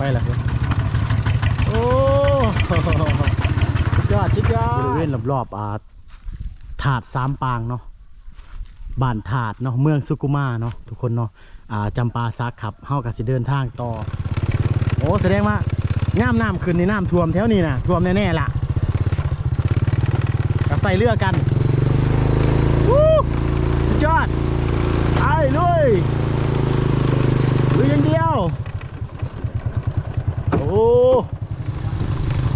ไปแล้วคุณโอ้สุดยอดสุดยอดบริเวณรอบๆอ่าถาดสามปางเนาะบ้านถาดเนาะเมืองสุกุมาเนาะทุกคนเนาะอ่าจำปาซักครับเฮากับสิเดินทางต่อ โอ้แสดงว่าน้ำน้ำขึ้นนี่น้ำท่วมแถวนี้นะท่วมแน่ๆล่ะก็ใส่เรือกันวู้สุดยอดไปลุยลุยอย่างเดียว โอ้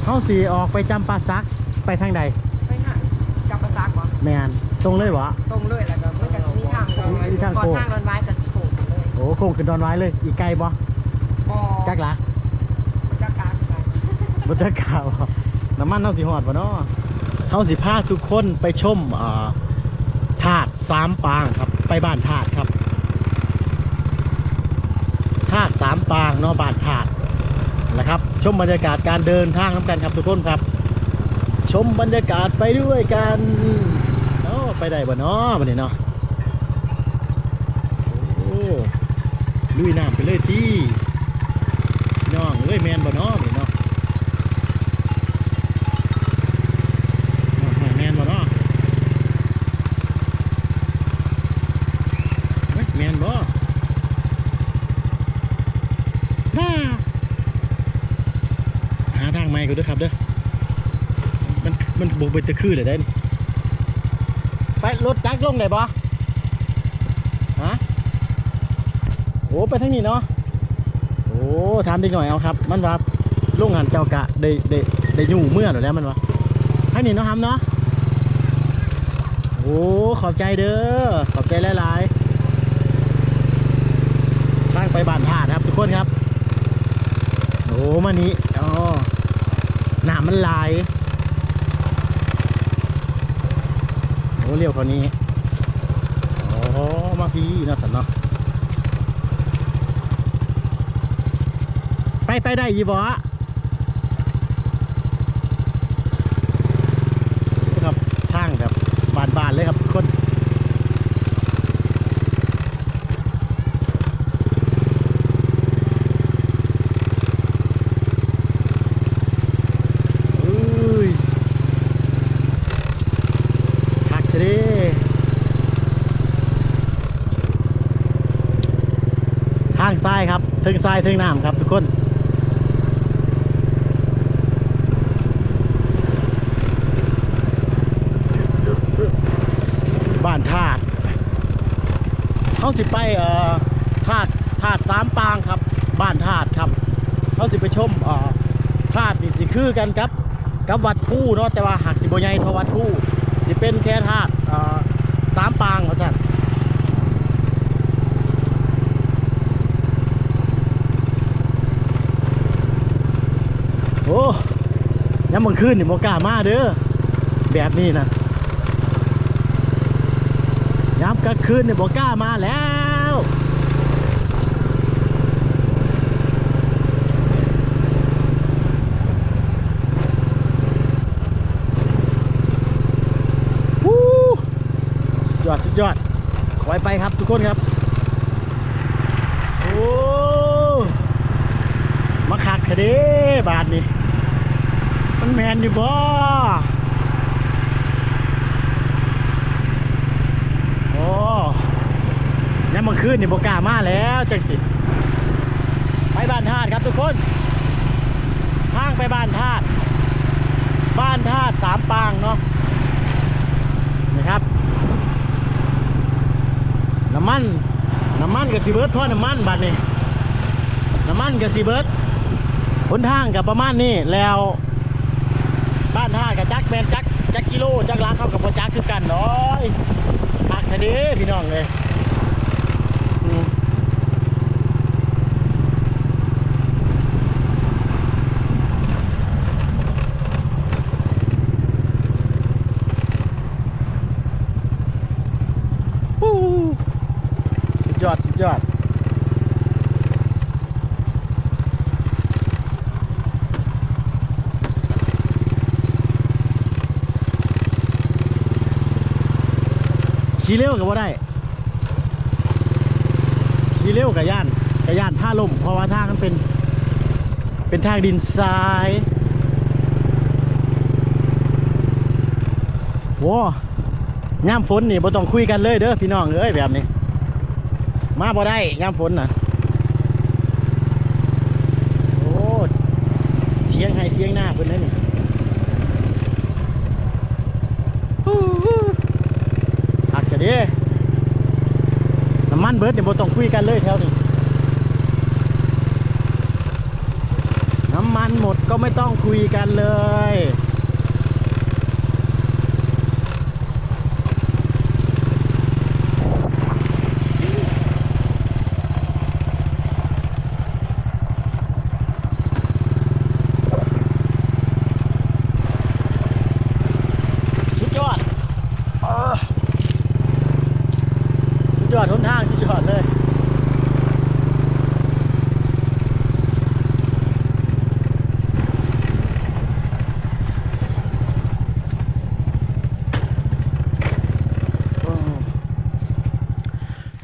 เขาสีออกไปจำปาซักไปทางใดไปหาจับประซักบ่แมนตรงเลยวะ ตรงเลยแล้วก็มันก็สิมีทางมีทางก่อนโค้งทางรอนไม้ก็สิโค้งไปเลยโอ้โค้งขึ้นดอนไว้เลย อีกไกลบ่บ่จักละจักกลางไปบ่จักข่าวน้ำมันเฮาสิฮอดบ่เนาะเฮาสิพาทุกคนไปชมอ่าถาดสามปางครับ ไปบ้านถาดครับถาดสามปางเนาะบ้านถาด นะครับ ชมบรรยากาศการเดินทางน้ำกันครับทุกคนครับ ชมบรรยากาศไปด้วยกันเอ้ไปได้บ่เนาะบัดนี้เนาะโอ้ลุยน้ำไปเลยที่น้องเอ้ยแมนบ่เนาะบัดนี้เนาะ อ่าแมนบ่เนาะเฮ้ยแมนบ่ฮ่า หาทางใหม่กูด้วยครับเด้อ มันมันบกไปตะคือเลยได้นี่ไปรถจักรลงได้บ่ฮะโอ้ไปทางนี้เนาะ โอ้ถามด็กหน่อยเอาครับ มันว่าลงหันเจ้ากะได้ได้ได้อยู่เมื่อหรือแล้วมันวะทางนี้เนาะครับเนาะ โอ้ขอบใจเด้อ ขอบใจหลายๆทางไปบ้านธาตุครับทุกคนครับ โอ้มานี้อ๋อ หนามันลายโอ้เรียวเขานี้โอ้มาพี่นาะสันเนาะไปไปได้ยี่บ่อะครับทางแบบบานๆเลยครับทุกคน อุ้ยคักเด้ ทางซ้ายครับทึงซ้ายทึงน้ำครับทุกคนบ้านธาตุเขาสิไปเอ่อธาตุธาตุสามปางครับ บ้านธาตุครับเขาสิไปชมเอ่อธาตุนี่สิคือกันครับ กับวัดคู่เนาะแต่ว่าหากสิบใหญ่ทวัดคู่สิเป็นแค่ธาตุเอ่อสามปางเขาสั่นโอ้ ยังมึงขึ้นนี่โมกล้ามาเด้อแบบนี้นะยามกลางคืนเนี่ยบอกกล้ามาแล้ววู้สุดยอดสุดยอดขอให้ไปครับทุกคนครับ โอ้ มาคักคดีบาทนี่ มันแมนอยู่บ่โอ้ยามมื่อคืนนี่บกล้ามาแล้วจังสิไปบ้านธาตุครับทุกคนทางไปบ้านธาตุบ้านธาตุสามปางเนาะนี่ครับน้ำมันน้ำมันกับสีเบิร์ดพ่อน้ำมันบัดนี้น้ำมันกับสีเบิร์ดหนทางกับประมาณนี้แล้ว บ้านกับจักแมนจักจักกิโลจักล้างเข้ากับโปจักคือกันเนาะพักทะเลพี่น้องเลยฮู้สุดยอด สุดยอด ขี่เร็วกับว่าได้ขี่เร็วกับย่านกับย่านท่าลมเพราะว่าทางมันเป็น เป็นทางดินทรายโว้ย่ามฝนนี่บ่ต้องคุยกันเลยเด้อพี่น้องเอ้ยแบบนี้ มาบ่ได้ย่ามฝนน่ะโอ้เทียงให้เทียงหน้าเพิ่นได้นี่ฮู้ฮู้หักจะ เด้น้ำมันเบิดเนี่ยบ่ต้องคุยกันเลยแถวนี้น้ำมันหมดก็ไม่ต้องคุยกันเลย สุดยอดเออสุดยอดหนทางสุดยอดเลย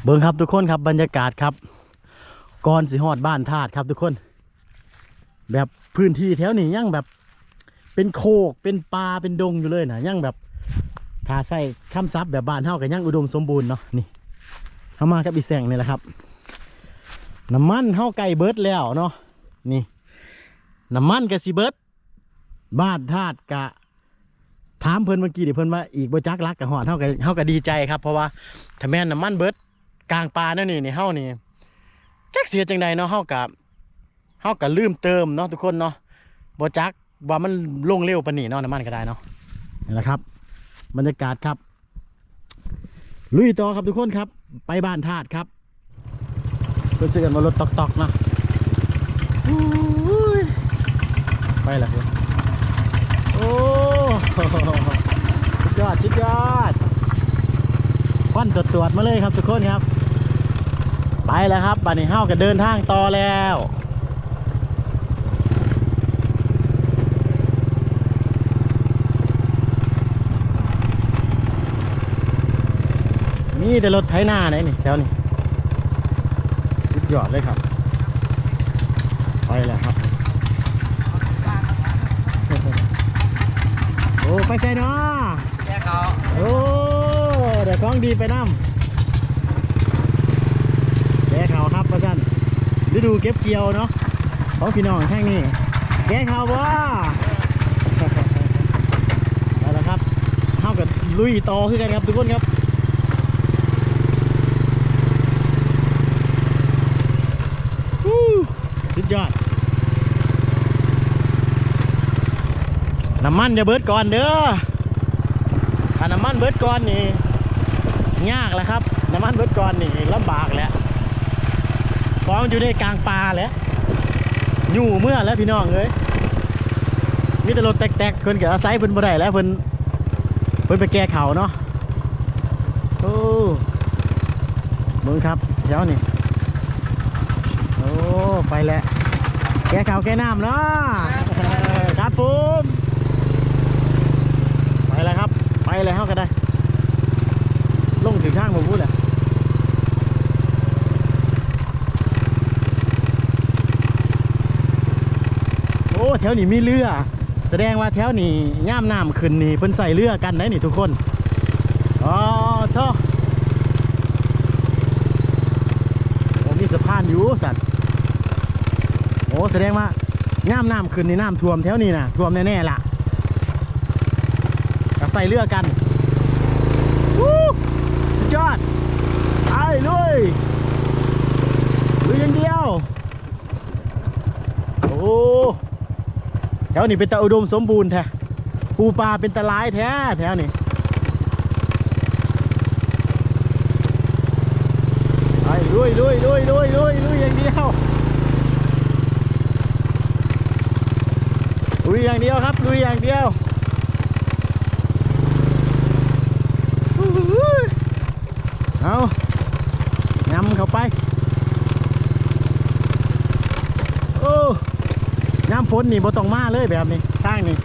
เบิ่งครับทุกคนครับบรรยากาศครับก่อนสิฮอดบ้านธาตุครับทุกคน แบบพื้นที่แถวนี้ยังแบบ เป็นโคกเป็นป่าเป็นดงอยู่เลยนะยังแบบถ้าใส่คำซับแบบบ้านเฮากันยังอุดมสมบูรณ์เนาะนี่เฮามากับอีแสงนี่แหละครับ น้ำมันเฮาไก่เบิร์ดแล้วเนาะนี่น้ำมันกะสิเบิร์ดบ้านธาตุกะถามเพิ่นเมื่อกี้เดิเพิ่นว่าอีกบ่จักรักกับหอดเฮาก็เฮาก็ดีใจครับเพราะว่าถ้าแม่นน้ำมันเบิร์ด กลางป่าแนั่นนี่นี่เฮานี่จักเสียจังใดเนาะเฮาก็เฮาก็ลืมเติมเนาะทุกคนเนาะบ่จักว่ามันลงเร็วปานนี้เนาะน้ำมันก็ได้เนาะนี่แหละครับ บรรยากาศครับ ลุยต่อครับทุกคนครับ ไปบ้านธาตุครับเพิ่นซื้อกันมารถตอกๆเนาะไปละเพิ่นโอ้สุดยอดสุดยอดควันตรวจมาเลยครับทุกคนครับ ไปแล้วครับบัดนี้เฮาก็เดินทางต่อแล้วนี่แต่รถไถนาไหนนี่แถวนี้สุดยอดเลยครับ ไปแล้วครับ โอ้ไปใส่เนาะแค่เขาโอ้เดี๋ยวของดีไปน้ำแกะเขาครับประชัน ฤดูเก็บเกี่ยวเนาะของพี่น้องแท่งนี้แกะเขาบ่ไปแล้วครับเท่ากับลุยต่อคือกันครับทุกคนครับฮู้สุดยอดน้ำมันจะเบิดก่อนเด้อถ้าน้ำมันเบิดก่อนนี่ยากแหล้วครับ น้ำมันเบิดก่อนนี่ลำบากแหล้ว เพราะมันอยู่ในกลางป่าแหล้วอยู่เมื่อแล้วพี่น้องเอ้ยมีแต่รถแตกๆเพิ่นก็อาศัยเพิ่นบ่ได้แล้วเพิ่นเพิ่นไปแก้เขาเนาะโอ้มึงครับเดี๋ยวนี่โอ้ไปแล้วแก้เขาแก้น้ำเนาะครับผมไปแล้วครับไปเลยเฮาก็ได้ ลงถึงทางผมพูดแหละ แถวนี้มีเรือ แสดงว่าแถวนี้ย่ามน้ำขึ้นนี่เพิ่นใส่เรือกันได้นี่ทุกคนอ๋อเท่าโอ้มีสะพานอยู่สัตว์โอ้แสดงว่าย่ามน้ำขึ้นในน้ำท่วมแถวนี้นะท่วมแน่ๆล่ะก็ใส่เรือกันวู้สุดยอดไปลุยลุยอย่างเดียว โอ้ แถวนี้เป็นตะอุดมสมบูรณ์แท้ปูปลาเป็นตะลายแท้แถวนี้ไปลุยลุยลุยลุยลุยลุยอย่างเดียวลุยอย่างเดียวครับลุยอย่างเดียวอู้หูเอานำเข้าไป โอ้ยาม ฝนนี่บ่ต้องมาเลยแบบนี้ทางนี้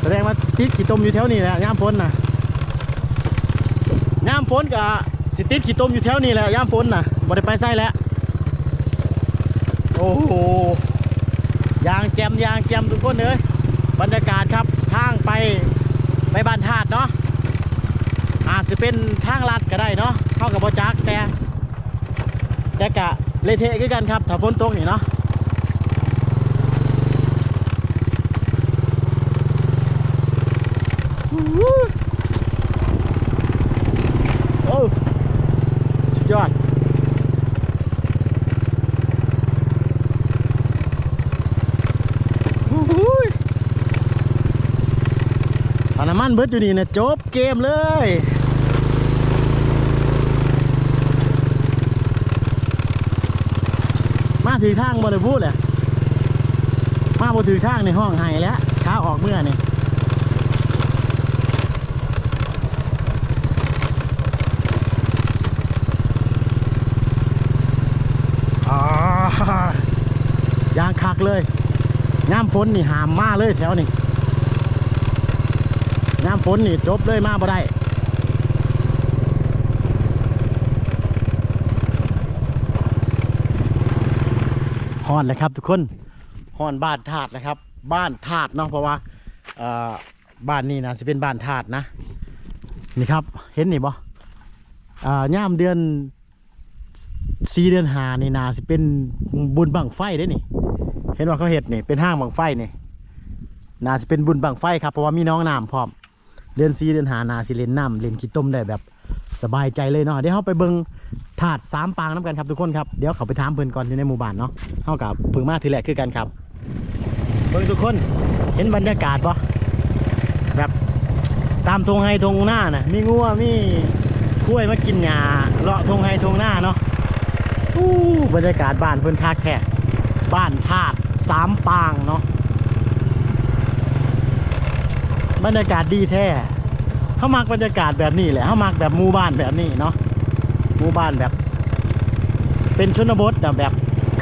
แสดงว่าติดขี้ตมอยู่แถวนี้แหละย่ามฝนน่ะย่ามฝนกับสิติดขี้ตมอยู่แถวนี้แหละย่ามฝนน่ะบ่ได้ไปไสแล้วโอ้โหยางแจมยางแจมทุกคนเลยบรรยากาศครับทางไปไปบ้านธาตุเนาะอาจจะเป็นทางลัดก็ได้เนาะเข้ากับบจักแต่แต่กะเละเทะกันครับถ้าฝนตกนี่เนาะโอ้สุดยอด โอ้โหยสารน้ำมันเบิดอยู่นี่นะจบเกมเลยมาถือทางบริพูดเลยมาบถือทางในห้องไห้แล้วขาออกเมื่อนี่อ่ายางคักเลยน้ำฝนนี่หามมาเลยแถวนี้ น้ำฝนนี่จบเลยมาบ่ได้ฮอนเลยครับทุกคนฮอนบ้านถาดนะครับ บ้านถาดเนาะเพราะว่าบ้านนี้นะจะเป็นบ้านถาดนะ นี่ครับเห็นนี่บ่อ่าย่ามเดือนสี่เดือนหานี่นาสิเป็นบุญบังไฟได้นี่ เห็นว่าเขาเห็ดนี่เป็นห้างบังไฟนี่นาจะเป็นบุญบังไฟครับเพราะว่ามีน้องน้ำพร้อม เดือนซีเดือนหานาสิเล่นน้ำเล่นขี้ต้มได้แบบสบายใจเลยเนาะเดี๋ยวเราไปเบิงถาดสามปางน้ำกันครับทุกคนครับเดี๋ยวเขาไปถามเพื่อนก่อนอยู่ในหมู่บ้านเนาะเท่ากับเพิ่งมาทีแรกคือกันครับ เบิ่งทุกคนเห็นบรรยากาศปะแบบตามทงไฮทงหน้าน่ะมีงัวมีกล้วยมากินหญ้าเลาะทงไฮทงหน้าเนาะอู้บรรยากาศบ้านเพิ่อนคักแค่บ้านธาตุสามปางเนาะ บรรยากาศดีแท้เขามักบรรยากาศแบบนี้แหละเขามักแบบหมู่บ้านแบบนี้เนาะหมู่บ้านแบบ เป็นชนบทแบบ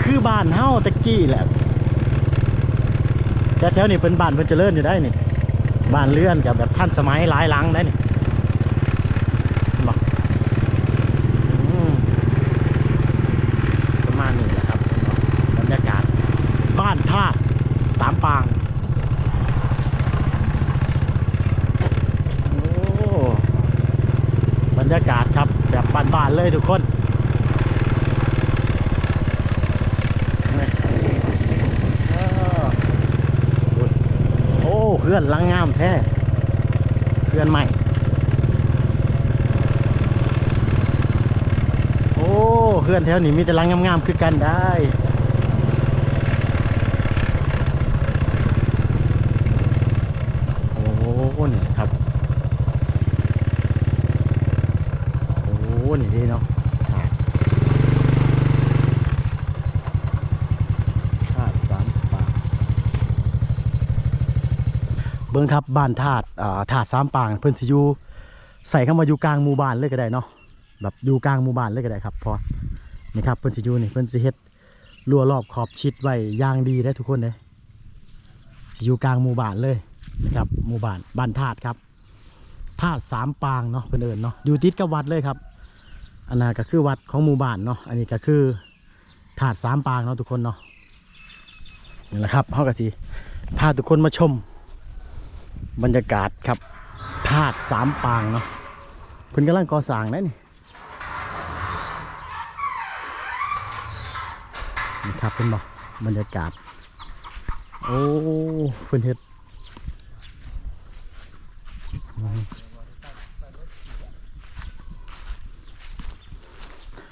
คือบ้านเฮาตะกี้แหละแต่แถวนี้เป็นบ้านเพิ่นเจริญอยู่ได้นี่บ้านเลื่อนกับแบบท่านสมัยหลายหลังได้นี่เห็นบ่อืม ประมาณนี้แหละครับบรรยากาศบ้านท่าตุสามปาง โอ้บรรยากาศครับแบบบ้านๆเลยทุกคนนี่เออโอ้เพื่อนลังงามแท้เพื่อนใหม่ โอ้เพื่อนแถวนี้มีแต่รังงามๆคือกันได้ โอ้นี่ครับ โอ้นี่ดีเนาะถาดถาดสามปางเบิ้ งครับบ้านถาดถาดสามปางเพิ่นสิอยู่ใส่เข้ามาอยู่กลางหมู่บ้านเลยก็ได้เนาะแบบอยู่กลางหมู่บ้านเลยก็ได้ครับพอนี่ครับเพิ่นสิอยู่นี่เพิ่นสิเฮ็ดรั้วรอบขอบชิดไว้ย่างดีได้ทุกคนเลยสิอยู่กลางหมู่บ้านเลยนะครับหมู่บ้านบ้านธาตุครับธาตุสามปางเนาะเพิ่อนเอิ้นเนาะอยู่ติดกับวัดเลยครับ อันนั้นก็คือวัดของหมู่บ้านเนาะอันนี้ก็คือธาตุสามปางเนาะทุกคนเนาะนี่แหละครับเฮาก็สิพาทุกคนมาชม บรรยากาศครับธาตุสามปางเนาะเพิ่นกำลังก่อสร้างนะนี่นี่ครับเป็นบ่บรรยากาศ โอ้เพิ่นเฮ็ด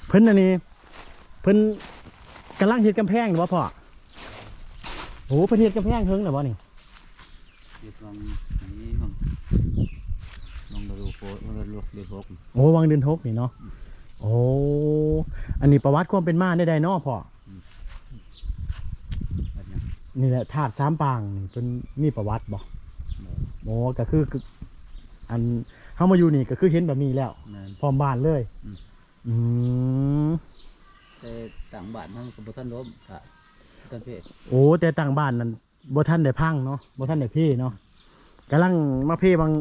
เพิ่นอันนี้ เพิ่นกำลังเฮ็ดกำแพงอยู่บ่พ่อโอ้เพิ่นเฮ็ดกำแพงเฮิงแล้วบ่นี่ เรียกลองนี้ลองลองมาดูโฟมาดูเรียกหกโอ้วังเดือนหกนี่เนาะโอ้อันนี้ประวัติความเป็นมาได้ใดเนาะพ่อแบบนี้นี่แหละธาตุสามปางนี่เป็นมีประวัติบ่โอ้ก็คือคืออันเฮามาอยู่นี่ก็คือเห็นแบบนี้แล้วแม่นพร้อมบ้านเลยอืมอืมแต่ต่างบ้านมันกับท่านล้มค่ะท่านเพ่โอ้แต่ต่างบ้านนั้น บ่ท่านได้พังเนาะบ่ท่านได้เพ่เนาะกำลังมาเพ่บาง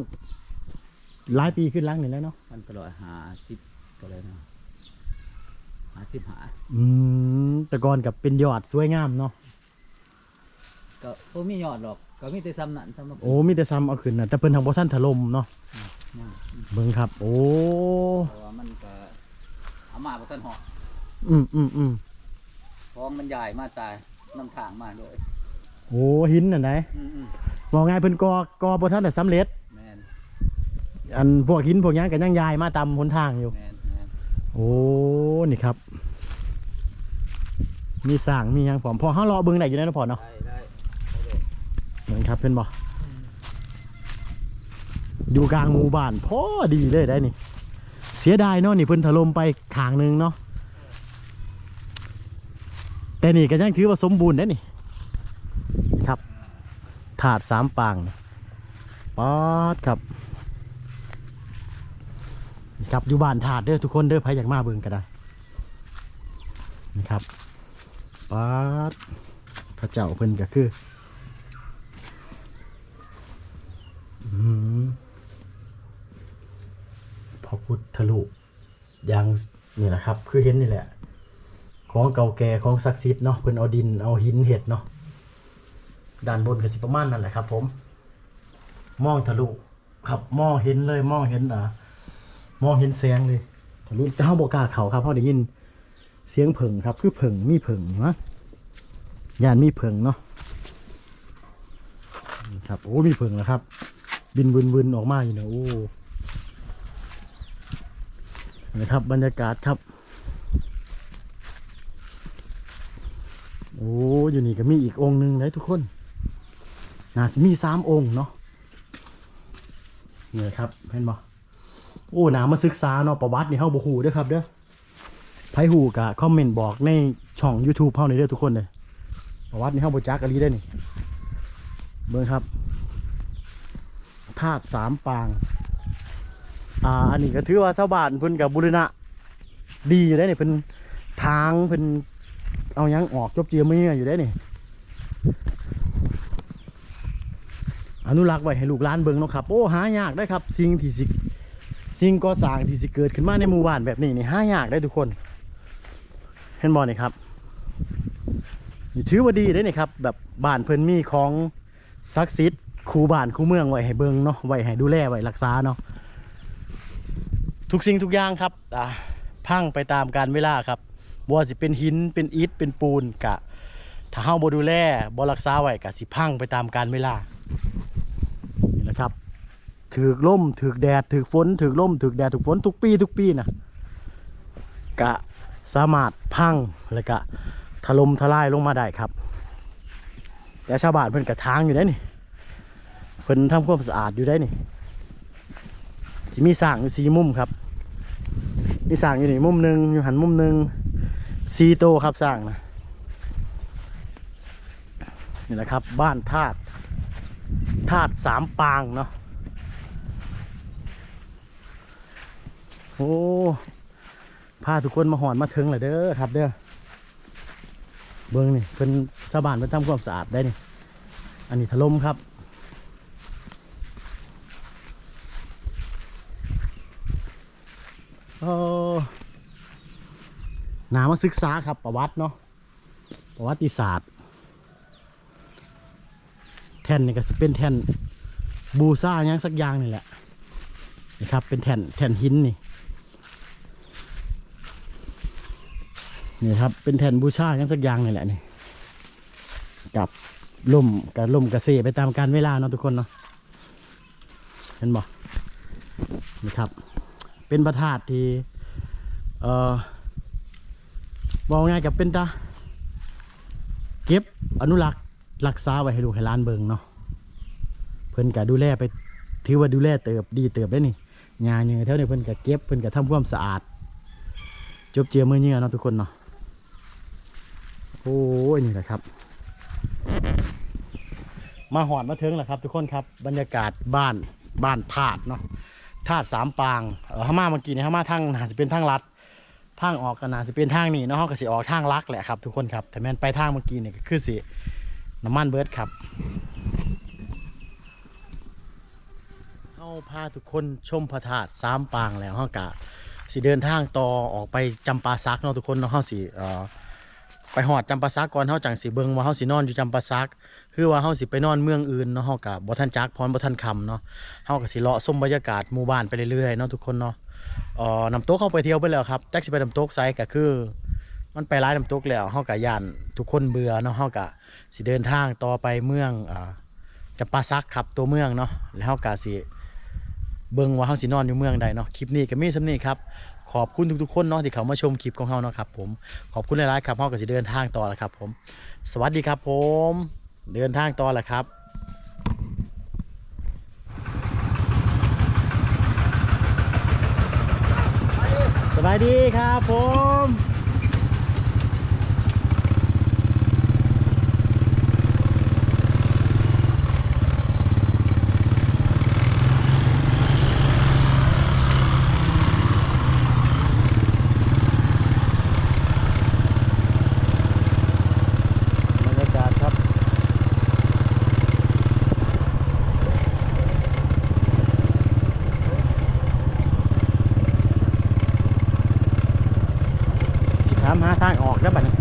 หลายปีขึ้นหลังนี่แหล้วเนาะมันตลอดหาสิบก็เลยนะหาสิบหาอืมแต่ก่อนกับเป็นยอดสวยงามเนาะก็บ่มียอดหรอก ก็มีแต่ซ้ำนั่นซ้ำมาโอ้มีแต่ซ้ำเอาขึ้นนะแต่เพิ่นทางบ่ท่านถล่มเนาะยังเบิ่งครับ โอ้เพราะว่ามันก็เอามาบ่ทันเหาะอืมอืมอืม ท้องมันใหญ่มาตายน้ำทางมาด้วย โอ้หินน่ะไหนอืมบอกง่ายเพิ่นกอกอบ่ทันได้สำเร็จๆแม่นอันพวกหินพวกหยังก็ยังย้ายมาตามหนทางอยู่แม่นแม่นโอ้นี่ครับ มีสร้างมีหยังพร้อมพอเฮารอเบิ่งได้อยู่ในนนะพอเนาะได้ได้เหมือนครับเพิ่นบ่อยู่กลางหมู่บ้านพอดีเลยได้นี่เสียดายเนาะนี่เพิ่นถล่มไปขางหนึงเนาะแต่นี่ก็ยังถือว่าสมบูรณ์ได้นี่ ครับถาดสามปางป๊อดครับครับอยู่บ้านถาดเด้อทุกคนเด้อใครอยากมาเบิ่งก็ได้นี่ครับป๊อดพระเจ้าเพิ่นก็คือพระพุทธรูปยังนี่แหละครับ คือเห็นนี่แหละ ของเก่าแก่ของศักดิ์สิทธิ์เนาะเพิ่นเอาดินเอาหินเห็ดเนาะ ด้านบนก็สิประมาณนั่นแหละครับ ผม มองทะลุครับมองเห็นเลยมองเห็นอ่ามองเห็นแสงเลยทะลุแต่เฮาบกล้าเขาครับเฮาได้ยินเสียงเผิงครับ คือเผิงมีเผิงนะย่านมีเผิงเนาะครับโอ้มีเผิงแล้วครับ บินวืนๆออกมาอยู่นะโอ้นะครับบรรยากาศครับ โอ้อยู่นี่ก็มีอีกองค์หนึ่งเลยทุกคน น่าสิมีสามองค์เนาะนี่ครับเห็นบ่โอ้หนามาศึกษาเนาะประวัตินี่เฮาบ่ฮู้เด้อครับเด้อไผฮู้ก็คอมเมนต์บอกในช่อง YouTube เฮานี่เด้อทุกคนเลยประวัตินี่เฮาบ่จักอะลีได้นี่เบิ่งครับธาตุสามปาง อ่า อันนี้ก็ถือว่าชาวบ้านเพิ่นกับบุรณะ ดีอยู่ได้เนี่เพิ่นทางเพิ่นเอายังออกจบเจียมืออยู่ได้เนี่อ นุรักษ์ไว้ให้ลูกหลานเบิ่งเนาะครับ โอ้หายากได้ครับ สิ่งที่สิสิ่งก่อสร้างที่สิเกิดขึ้นมาในหมู่บ้านแบบนี้นี่หายากได้ทุกคน เห็นบ่นี่ครับนี่ถือว่าดีได้นี่ครับ แบบบ้านเพิ่นมีของศักดิ์สิทธิ์คูบ้านคูเมืองไว้ให้เบิ่งเนาะไว้ให้ดูแลไว้รักษาเนาะทุกสิ่งทุกอย่างครับอ่าพังไปตามการเวลาครับบ่ว่าสิเป็นหินเป็นอิฐเป็นปูนกะถ้าเฮาบ่ดูแลบ่รักษาไว้กะสิพังไปตามการเวลา ถือกลมถือกแดดถือกฝนถือกลมถือกแดดถือกฝนทุกปีทุกปีนะกะสามารถพังแล้วก็ถล่มทลายลงมาได้ครับ แต่ชาวบ้านเพิ่นกระทางอยู่ได้นี่เพิ่นทำความสะอาดอยู่ได้นี่ที่มีสร้างอยู่สีมุมครับ มีสร้างอยู่นี่มุมหนึ่งอยู่หันมุมหนึ่งสีโตครับสร้างนะนี่แหละครับ บ้านธาตุธาตุสามปางเนาะ อ้พาทุกคนมาหอนมาถึงเลยเด้อครับเด้อเบิ้งนี่เพิ่นชาวบ้านเพิ่นทำความสะอาดได้นี่อันนี้ถล่มครับเออนามาศึกษาครับประวัติเนาะประวัติศาสตร์ แท่นนี่ก็จะเป็นแท่นบูซ่ายังสักอย่างนี่แหละนี่ครับเป็นแท่นแท่นหินนี่ นี่ครับ เป็นแท่นบูชาหยังสักอย่างนี่แหละนี่กับล่มกับล่มกระเซไปตามการเวลาเนาะทุกคนเนาะเห็นบ่นี่ครับ เป็นพระธาตุที่เอ่อบอกง่ายกับเป็นตาเก็บอนุรักษ์รักษาไว้ให้ลูกให้ล้านเบิงเนาะเพิ่นก็ดูแลไปถือว่าดูแลเติบดีเติบได้นี่งานยังไงเท่านี้เพิ่นก็เก็บเพิ่นก็ทำความสะอาด จบเจือมือเนื้อเนาะทุกคนเนาะ โอ้ยนี่แหละครับ มาหอดมาถึงแล้วครับ ทุกคนครับบรรยากาศบ้านบ้านธาตุเนาะธาตุสามปางเออห้ามาเมื่อกี้นี่ห้ามาทางน่าจะเป็นทางลัดทางออกก็น่าจะเป็นทางนี้เนาะเขาก็สิออกทางลักแหละครับ ทุกคนครับแต่แม่นไปทางเมื่อกี้เนี่ก็คือสิน้ำมันเบิร์ดครับเอาพาทุกคนชมพระธาตุสามปางแล้วเฮากะสิเดินทางต่อออกไปจำปาซักเนาะทุกคนเนาะเฮาสิเอ่อ ไปหอดจำปาซักก่อนเฮาจังสิเบิงว่าเฮาสินอนอยู่จำปาซัก คือว่าเฮาสิไปนอนเมืองอื่นเนาะเฮาก็บ่ทันจักพรบ่ทันคำเนาะเฮาก็สิเลาะชมบรรยากาศหมู่บ้านไปเรื่อยๆเนาะทุกคนเนาะเอ่อน้ำตกเฮาไปเที่ยวไปแล้วครับแจักสิไปน้ำตกไสก็คือ มันไปหลายน้ำตกแล้วเฮาก็ย่านทุกคนเบื่อเนาะเฮาก็สิเดินทางต่อไปเมืองอ่าจำปาซักครับตัวเมืองเนาะแล้วเฮาก็สิเบิ่งว่าเฮาสินอนอยู่เมืองใดเนาะคลิปนี้ก็มีสำนี้ครับ ขอบคุณทุกๆคนเนาะที่เขามาชมคลิปของเฮาเนาะครับผมขอบคุณหลายๆครับเฮาก็สิเดินทางต่อแล้วครับ ผม สวัสดีครับผม เดินทางต่อแล้วครับสบายดีครับผม บรรยากาศครับ สิถามหาทางออกแล้วบัดนี้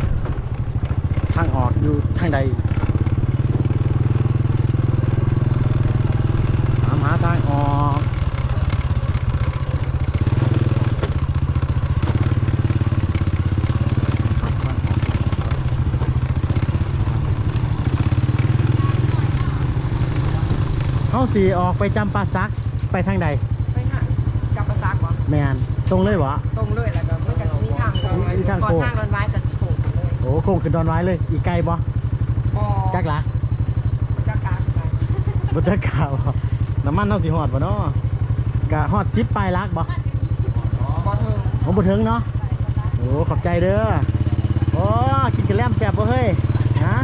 ทางออกอยู่ทางใดถามหาทางออกเขาสีออกไปจำปาซักไปทางใดไปหาจับประซักบ่แมนตรงเลยวะตรงเลยแล้วก็มันก็สิ มีทางตรงมีทางก่อโค้งทางรถไม้ก็สิโค้งไปเลยโอ้โค้งขึ้นดอนไว้เลย อีกไกลบ่บ่จักละจักกลางไปบ่จักกะบ่น้ำมันเฮาสิฮอดบ่เนาะกะฮอด10ปลายลักบ่บ่ถึงผมบ่ถึงเนาะโอ้ขอบใจเด้อโอ้กินกระแลมแซ่บบ่เฮ้ยฮะ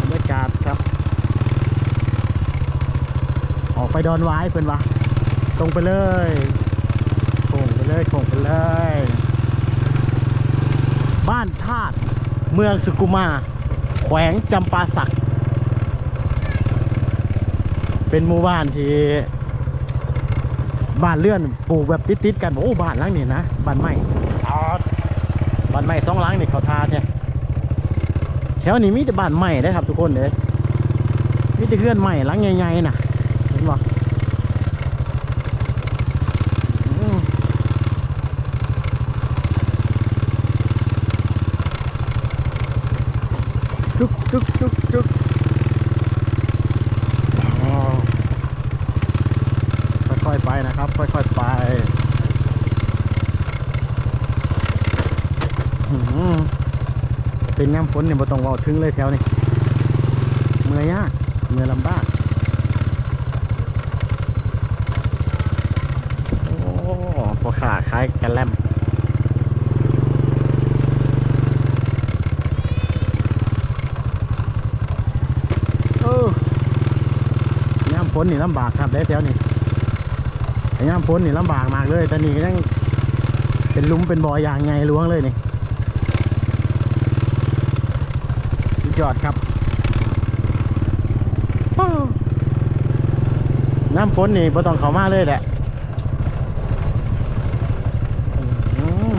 บรรยากาศครับ ออกไปดอนไว้เพิ่นวะตรงไปเลยโค้งไป เลยโค้งไปเลย บ้านธาตุเมืองสุกุมา แขวงจำปาสัก เป็นหมู่บ้านที่บ้านเลื่อนปลูกแบบติดๆกันโอ้บ้านหลังนี่นะบ้านใหม่อ๋อบ้านใหม่สองหลังนี่เขาทาเนี่ยแถวนี้มีแต่บ้านใหม่ได้อครับทุกคนเลยมีแต่เพื่อนใหม่หลังใหญ่ๆน่ะเห็นบ่อืมจุกจุกจุกจุกอ๋อ ค่อยๆไปนะครับ ค่อยๆไปอื้อหือ เป็นน้ำฝนเนี่ยบ่ต้องเว่าถึงเลยแถวนี้เมื่อยยากเมื่อยลำบากโอ้พอขาคล้ายกันแลมเออย่าฝนนี่ลำบากครับได้แถวนี้ไอ้ย่ามพ้นนี่ลำบากมากเลยแต่นี่ก็ยังเป็นลุมเป็นบ่ออย่างไงล้วงเลยนี่สุด ยอดครับน้ำฝนนี่บ่ต้องเข้ามาเลยแหละอื้อหือ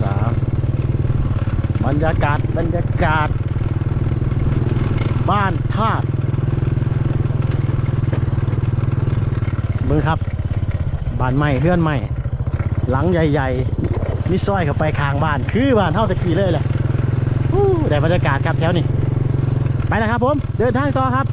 สามบรรยากาศบรรยากาศ บ้านธาตุเบิ่งครับบ้านใหม่เฮือนใหม่ หลังใหญ่ๆมีซอยเข้าไปข้างบ้าน คือบ้านเท่าตะกี้เลยแหละ ได้บรรยากาศครับแถวนี้ ไปแล้วครับผม เดินทางต่อครับ